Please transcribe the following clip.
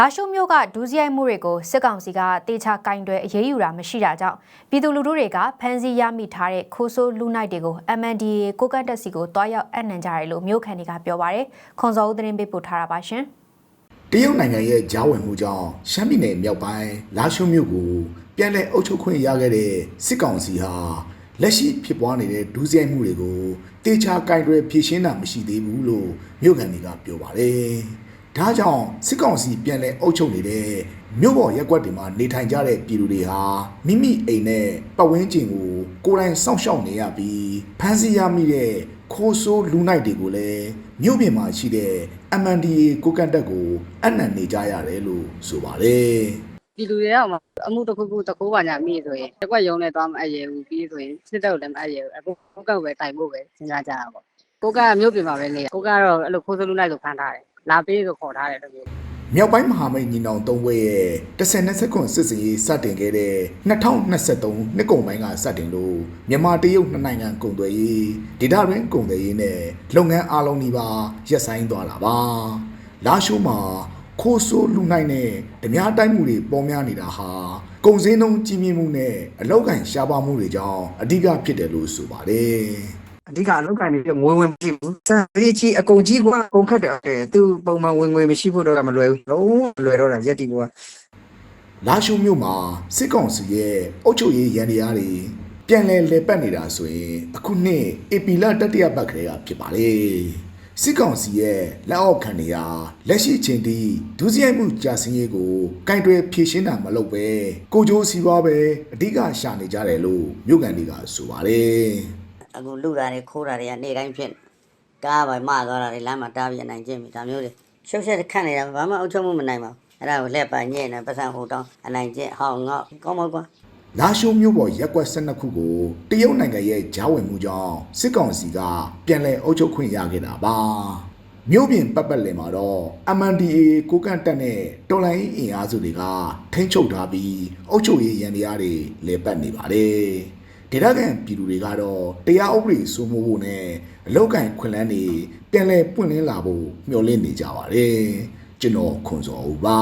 လာရှုမျိုးကဒူးစရိုက်မှုတွေကိုစစ်ကောင်စီကတေချာကင်တွယ်အရေးယူတာမရှိတာကြောင့်ပြည်သူလူထုတွေကဖမ်းဆီးရမိထားတဲ့ခိုးဆိုးလူနိုင်တွေကို MNDA ကိုကတ်တက်စီကိုတွားရောက်အနှံကြတယ်လို့မြို့ခံတွေကပြောပါရယ်ခွန်စောဦးသတင်းပေးပို့ထားတာပါရှင်တရုတ်နိုင်ငံရဲ့ဂျားဝင်မှုကြောင့်ရှမ်းပြည်နယ်မြောက်ပိုင်းလာရှုမြို့ကိုပြန်လည်အုပ်ချုပ်ခွင့်ရခဲ့တဲ့စစ်ကောင်စီဟာလက်ရှိဖြစ်ပွားနေတဲ့ဒုစရိုက်မှုတွေကိုတေချာကင်တွယ်ဖြေရှင်းတာမရှိသေးဘူးလို့မြို့ခံတွေကပြောပါတယ်။ ဒါကြောင့်စစ်ကောင်စီပြန်လည်အုပ်ချုပ်နေတဲ့မြို့ပေါ်ရက်ကွက်တွေမှာနေထိုင်ကြတဲ့ပြည်သူတွေဟာမိမိအိမ်နဲ့ပတ်ဝန်းကျင်ကိုကိုယ်တိုင်စောင့်ရှောက်နေရပြီးဖမ်းဆီးရမိတဲ့ခိုးဆိုးလူနိုင်တွေကိုလည်းမြို့ပြင်မှာရှိတဲ့ MNDA ကိုကန့်တက်ကိုအနံ့နေကြရတယ်လို့ဆိုပါတယ်ပြည်လူတွေရောက်မှာအမှုတစ်ခုခုတစ်ခုပါညာမိဆိုရင်တစ်ကွက်ရုံနဲ့သွားမအပ်ရဘူးပြီးဆိုရင်စစ်တပ်ကိုလည်းမအပ်ရဘူးအခုကိုကတ်ပဲတိုင်ဖို့ပဲစဉ်းစားကြတာပေါ့ကိုကတ်ကမြို့ပြင်မှာပဲနေကိုကတော့အဲ့လိုခိုးစလူလိုက်ဆိုဖမ်းထားတယ် လာပေးဆိုခေါ်ထားတယ်တကယ်မြောက်ပိုင်းမဟာမိတ်ညီနောင်သုံးဘွဲရဲ့10နှစ်ခွန်စစ်စင်ရေးစတင်ခဲ့တဲ့2023နှစ်ကုန်ပိုင်းကစတင်လို့မြန်မာတရုတ်နှစ်နိုင်ငံကုန်သွယ်ရေးဒေတာရင်းကုန်သွယ်ရေးနဲ့လုပ်ငန်းအားလုံးဒီပါရပ်ဆိုင်းသွားတာပါလာရှိုးမှာခိုးဆိုးလူနိုင်နဲ့ဓမြတိုက်မှုတွေပေါ်များနေတာဟာကုန်စည်နှုန်းကြီးမြင့်မှုနဲ့အလောက်ကန်ရှားပါမှုတွေကြောင့်အဓိကဖြစ်တယ်လို့ဆိုပါတယ် အဓိကအလုပ်ကိုင်းနေပြီးငွေဝင်မရှိဘူးစံရေးကြီးအကုန်ကြီးကအကုန်ခတ်တယ်အဲသူပုံမှန်ဝင်ငွေမရှိဖို့တော့ကမလွယ်ဘူးလုံးဝမလွယ်တော့တာရက်တီကလာရှုမြို့မှာစစ်ကောင်စီရဲ့အုပ်ချုပ်ရေးရန်တရားတွေပြန်လဲလဲပတ်နေတာဆိုရင်အခုနှစ်ဧပြီလတတိယပတ်ခရေကဖြစ်ပါလေစစ်ကောင်စီရဲ့လက်အောက်ခံနေရလက်ရှိချိန်ထိဒုစရိုက်မှုကြာစင်းရေးကိုကင်တွယ်ဖြည့်ရှင်းတာမလုပ်ပဲကိုကြိုးစီပွားပဲအဓိကရှာနေကြတယ်လို့မြို့ကန်တွေကဆိုပါတယ် အခုလူတာတွေခိုးတာတွေကနေတိုင်းဖြစ်နေကားပါမသွားတာတွေလမ်းမှာတားပြနိုင်ခြင်းပြီဒါမျိုးတွေရှုပ်ရှက်ခန့်နေတာဘာမှအုပ်ချုပ်မှုမနိုင်ပါဘူးအဲ့ဒါကိုလက်ပါညဲ့နေပတ်စံဟိုတောင်းအနိုင်ကျင့်ဟောင်းငေါကောင်းမကွာလာရှိုးမြို့ပေါ်ရက်ကွက်12ခုကိုတရုတ်နိုင်ငံရဲ့ဂျားဝင်မှုကြောင့်စစ်ကောင်စီကပြန်လည်အုပ်ချုပ်ခွင့်ရခဲ့တာပါမြို့ပြင်ပတ်ပတ်လည်မှာတော့ MNDA ကိုကန့်တက်နဲ့တော်လိုင်းအင်အားစုတွေကထိန်းချုပ်ထားပြီးအုပ်ချုပ်ရေးရန်တရားတွေလဲပတ်နေပါတယ် ဒေသခံပြည်သူတွေကတော့တရားဥပဒေစိုးမိုးဖို့နဲ့အလောက်ကန်ခွင့်လန်းတွေပြန်လည်ပွင့်လင်းလာဖို့မျှော်လင့်နေကြပါတယ်ကျွန်တော်ခွန်စောဦးပါ